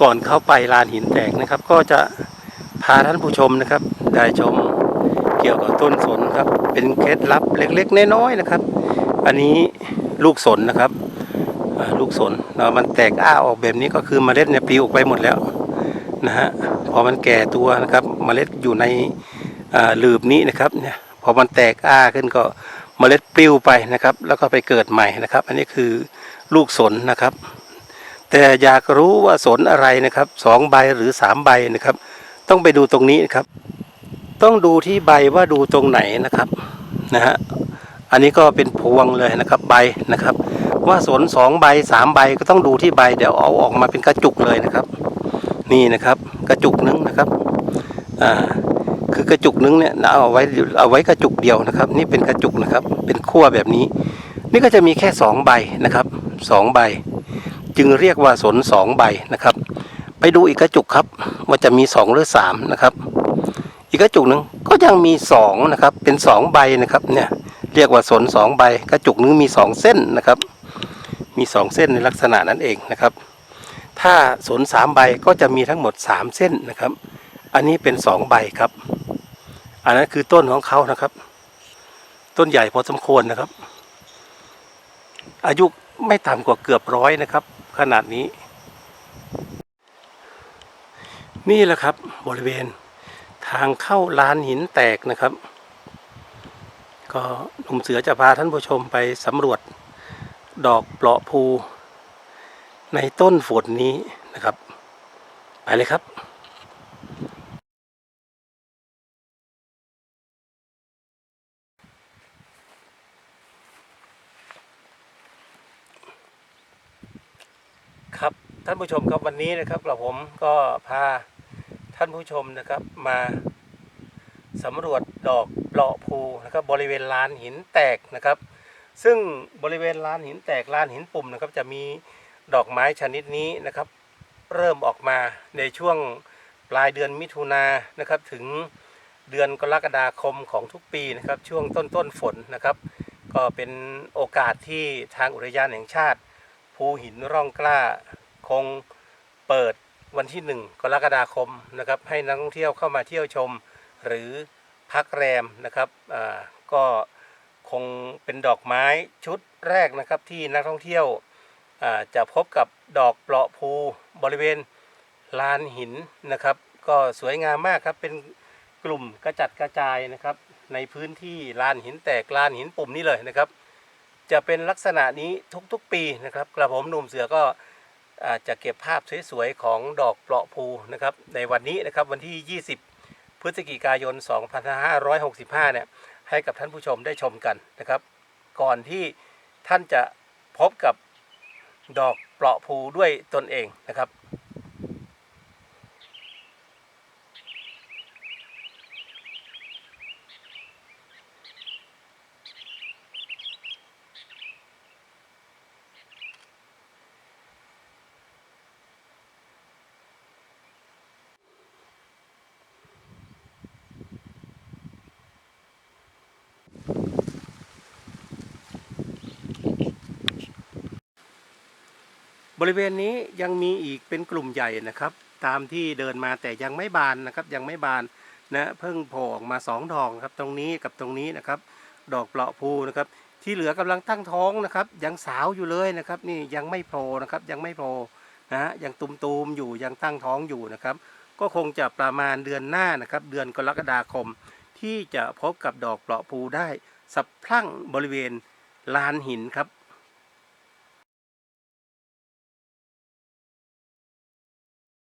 ก่อนเข้าไปลานหินแตกนะครับ ก็จะพาท่านผู้ชมนะครับ ได้ชมเกี่ยวกับต้นสนครับ เป็นเคล็ดลับเล็กๆน้อยๆนะครับ อันนี้ลูกสนนะครับลูกสนแล้วมันแตกอ้าออกแบบนี้ก็คือเมล็ดเนี่ยปลิวออกไปหมดแล้วนะฮะพอมันแก่ตัวนะครับเมล็ดอยู่ในหลืบนี้นะครับเนี่ยพอมันแตกอ้าขึ้นก็เมล็ดปลิวไปนะครับ แล้วก็ไปเกิดใหม่นะครับ อันนี้คือลูกสนนะครับ แต่อยากรู้ว่าสนอะไรนะครับสองใบหรือสามใบนะครับ ต้องไปดูตรงนี้นครับ ต้องดูที่ใบว่าดูตรงไหนนะครับนะฮะอันนี้ก็เป็นพวงเลยนะครับใบนะครับ ว่าสนสองใบสามใบก็ต้องดูที่ใบ เดี๋ยวเอาออกมาเป็นกระจุกเลยนะครับ นี่นะครับกระจุกนึงนะครับอ่าคือกระจุกนึงเนี่ยเอาไว้เอาไว้กระจุกเดียวนะครับ นี่เป็นกระจุกนะครับ เป็นขั้วแบบนี้ นี่ก็จะมีแค่สองใบนะครับสองใบ จึงเรียกว่าสนสองใบนะครับ ไปดูอีกกระจุกครับว่าจะมีสองหรือสามนะครับ อีกกระจุกหนึ่งก็ยังมีสองนะครับเป็นสองใบนะครับเนี่ยเรียกว่าสนสองใบกระจุกหนึงมีสองเส้นนะครับ มีสองเส้นในลักษณะนั้นเองนะครับ ถ้าสนสามใบก็จะมีทั้งหมดสามเส้นนะครับ อันนี้เป็นสองใบครับ อันนั้นคือต้นของเขานะครับ ต้นใหญ่พอสมควรนะครับอายุไม่ต่ำกว่าเกือบร้อยนะครับ ขนาดนี้ นี่แหละครับบริเวณทางเข้าลานหินแตกนะครับ ก็หนุ่มเสือจะพาท่านผู้ชมไปสำรวจดอกเปลาะภูในต้นฝนนี้นะครับ ไปเลยครับ ครับท่านผู้ชมครับวันนี้นะครับกระผมก็พาท่านผู้ชมนะครับมาสำรวจดอกเปลาะภูนะครับบริเวณลานหินแตกนะครับ ซึ่งบริเวณลานหินแตกลานหินปุ่มนะครับ จะมีดอกไม้ชนิดนี้นะครับ เริ่มออกมาในช่วงปลายเดือนมิถุนายนนะครับ ถึงเดือนกรกฎาคมของทุกปีนะครับ ช่วงต้นต้นฝนนะครับ ก็เป็นโอกาสที่ทางอุทยานแห่งชาติ ภูหินร่องกล้า คงเปิดวันที่ 1 กรกฎาคมนะครับให้นักท่องเที่ยวเข้ามาเที่ยวชม หรือพักแรมนะครับก็คงเป็นดอกไม้ชุดแรกนะครับที่นักท่องเที่ยวจะพบกับดอกเปลาะภูบริเวณลานหินนะครับ ก็สวยงามมากครับเป็นกลุ่มกระจัดกระจายนะครับ ในพื้นที่ลานหินแตกลานหินปุ่มนี้เลยนะครับ จะเป็นลักษณะนี้ทุกๆปีนะครับ กระผมหนุ่มเสือก็จจะเก็บภาพสวยๆของดอกเปลาะภูนะครับในวันนี้นะครับวันที่ 20 พฤศจิกายน 2565 เนี่ยให้กับท่านผู้ชมได้ชมกันนะครับ ก่อนที่ท่านจะพบกับดอกเปลาะภูด้วยตนเองนะครับ บริเวณนี้ยังมีอีกเป็นกลุ่มใหญ่นะครับ ตามที่เดินมาแต่ยังไม่บานนะครับ ยังไม่บานนะเพิ่งโผล่ออกมาสองดอกครับตรงนี้กับตรงนี้นะครับ ดอกเปราะภูนะครับ ที่เหลือกำลังตั้งท้องนะครับ ยังสาวอยู่เลยนะครับ นี่ยังไม่โผล่นะครับยังไม่โผล่นะฮะยังตุมๆอยู่ยังตั้งท้องอยู่นะครับ ก็คงจะประมาณเดือนหน้านะครับ เดือนกรกฎาคม ที่จะพบกับดอกเปราะภูได้สับพลั่งบริเวณลานหินครับ